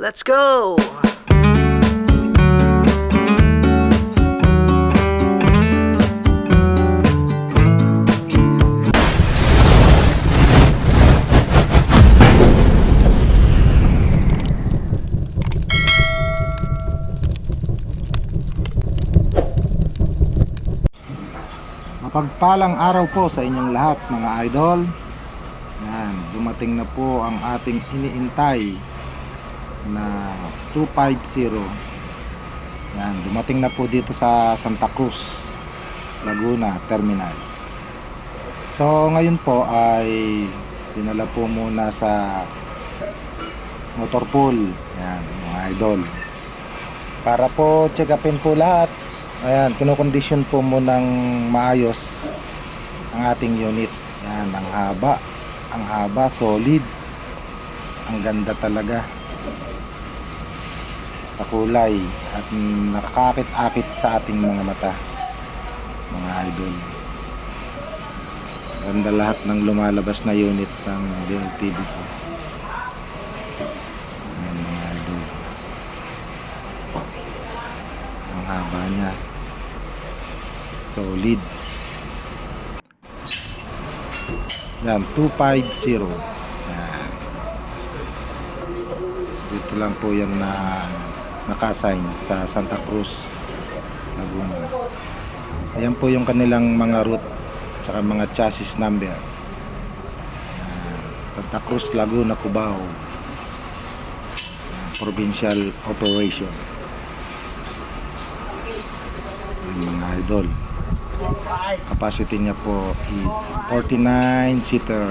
Let's go! Mapagpalang araw po sa inyong lahat mga idol. Yan, dumating na po ang ating iniintay na 250. Yan, dumating na po dito sa Santa Cruz, Laguna Terminal. So ngayon po ay dinala po muna sa motor pool. Yan, mga idol. Para po check upin po lahat Ayan, kinokondisyon po munang maayos ang ating unit. Yan, ang haba. Ang haba, solid. Ang ganda talaga. Sa kulay. At nakakakit-akit sa ating mga mata. Mga idol. Ganda lahat ng lumalabas na unit ng DLTV ko. Ayan, mga idol. Ang haba niya solid yan 250 yan dito lang po yan na nakasign sa Santa Cruz Laguna. Ayan po yung kanilang mga route tsaka mga chassis number. Yan. Santa Cruz Laguna Cubao. Yan, provincial operation. Yan, mga idol. Capacity niya po is 49 seater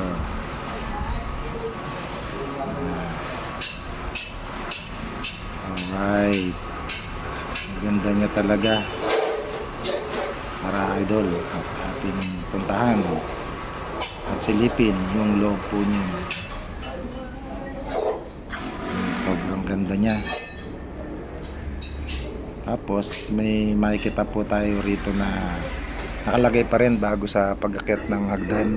alright. Ganda niya talaga. Para idol at ating puntahan. At silipin yung loob po niya. Mm, sobrang ganda niya. Tapos may makikita po tayo rito na nakalagay pa rin bago sa pag-akit ng hagdan.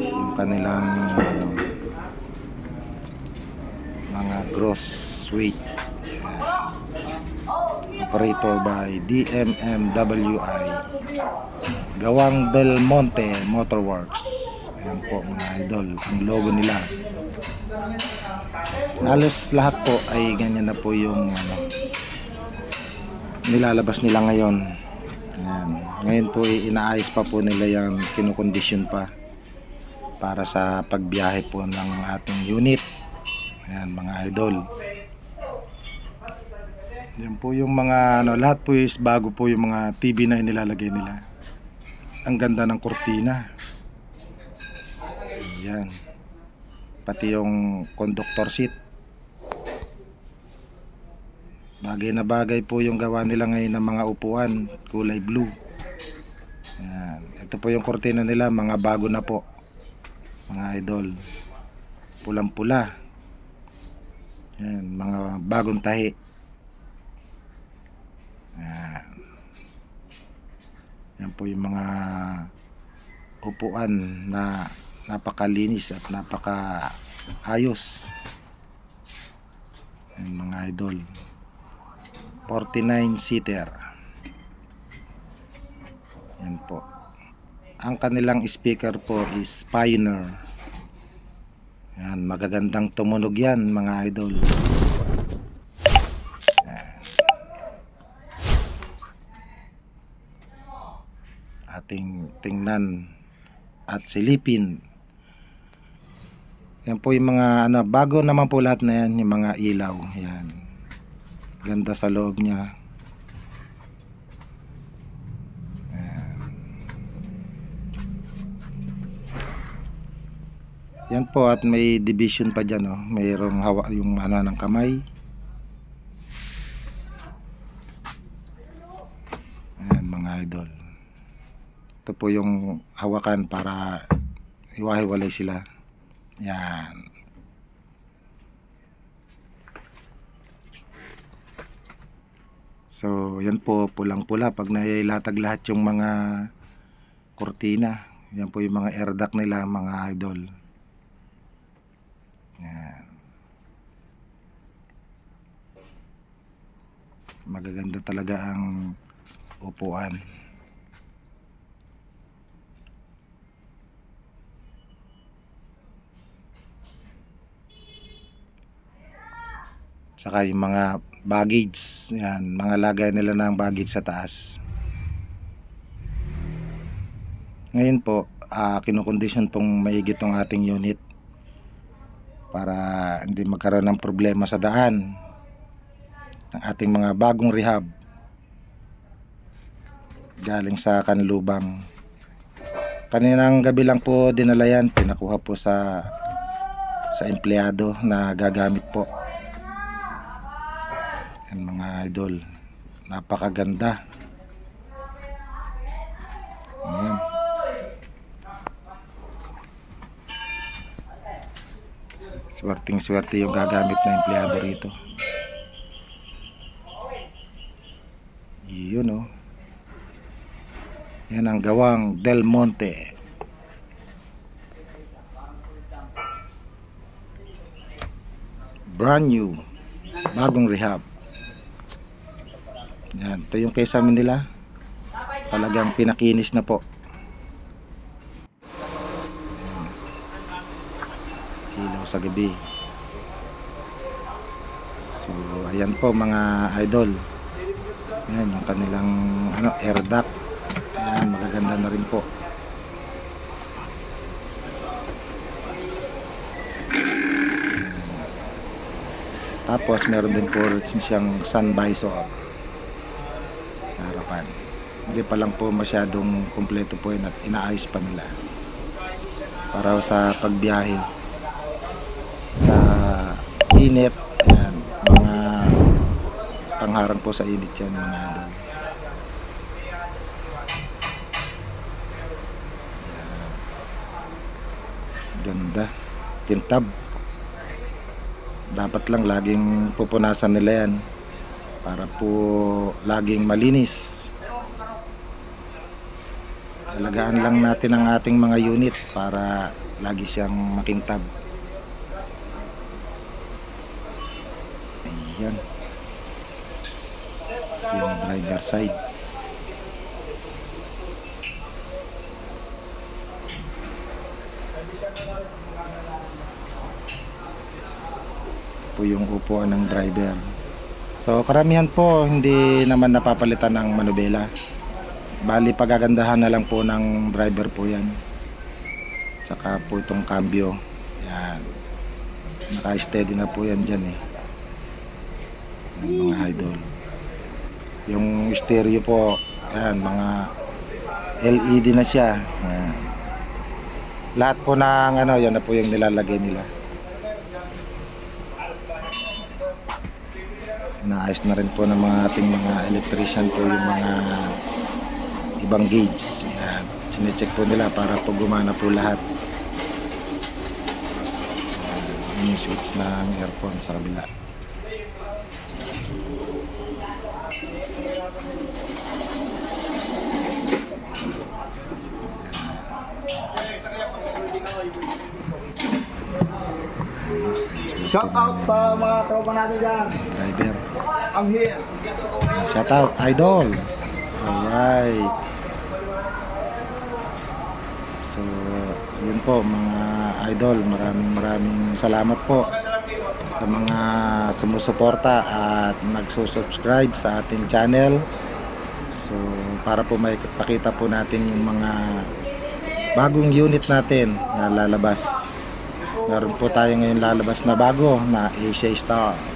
Yung kanilang mga gross weight. Operator by DMMWI. Gawang Belmonte Motorworks. Ayan po mga idol. Ang logo nila halos lahat po ay ganyan na po yung ano, nilalabas nila ngayon Ayan. ngayon po ay inaayos pa po nila yung kinukondisyon pa para sa pagbiyahe po ng ating unit Ayan, mga idol. Yan po yung mga ano, lahat po is bago po yung mga TV na inilalagay nila. Ang ganda ng kurtina. Yan pati yung conductor seat. Bagay na bagay po yung gawa nila ngayon ng mga upuan kulay blue. Yan. ito po yung kortina nila mga bago na po. Mga idol. Pulang pula Yan, mga bagong tahi. Yan. Yan po yung mga upuan na napakalinis at napaka ayos Yan, mga idol. 49 seater. Yan po. Ang kanilang speaker po is Pioneer yan magagandang tumunog yan mga idol. Yan. ating tingnan at silipin. Yan po yung mga ano bago naman po lahat na yan yung mga ilaw. Yan. Ganda sa loob niya Ayan. Yan po at may division pa dyan oh. mayroong hawa yung ano ng kamay Ayan mga idol ito po yung hawakan para iwahiwalay sila yan So, yan po, pulang-pula. Pag nailatag lahat yung mga kurtina, yan po yung mga air duct nila, mga idol. Magaganda talaga ang upuan. Saka yung mga baggage yan mga lagay nila ng baggage sa taas. Ngayon po uh, kinukondisyon pong maigit tong ating unit para hindi magkaroon ng problema sa daan ng ating mga bagong rehab. Galing sa kanlubang. Kaninang gabi lang po dinala yan pinakuha po sa sa empleyado na gagamit po. Yan mga idol. Napakaganda. Ayan. swerteng swerte yung gagamit na empleyado rito yun oh yan ang gawang Del Monte. Brand new. Bagong rehab. Yan ito yung kesame nila talagang pinakinis na po. Ayan. ilaw sa gabi. So ayan po mga idol. Yan yung kanilang ano air duct ayan magaganda na rin po. Tapos meron din po siyang sun visor sa harapan. Hindi pa lang po masyadong kumpleto po yun at inaayos pa nila. Para sa pagbiyahe sa init yan, mga pangharang po sa init yan mga idol ganda. Tintab dapat lang laging pupunasan nila yan para po laging malinis. Alagaan lang natin ang ating mga unit para lagi siyang makintab ayan. Yung driver side po yung upuan ng driver. So karamihan po hindi naman napapalitan ng manubela. Bali pagagandahan na lang po ng driver po yan. Saka po itong cambio. Yan. Naka steady na po yan dyan eh. Yan, mga idol. Yung stereo po yan mga LED na siya. Yan. lahat po ng ano yan na po yung nilalagay nila naayos na rin po ng mga ating mga electrician po yung mga ibang gauge. Yan sinecheck po nila para po gumana po lahat. Yung switch ng aircon sa kabila Shout out sa mga tropa natin dyan. driver I'm here. Shout out, idol. Alright. So, yun po mga idol. Maraming maraming salamat po sa mga sumusuporta at nagsusubscribe sa ating channel. So, para po may pakita po natin yung mga bagong unit natin na lalabas. Meron po tayo ngayon lalabas na bago na Asia Star.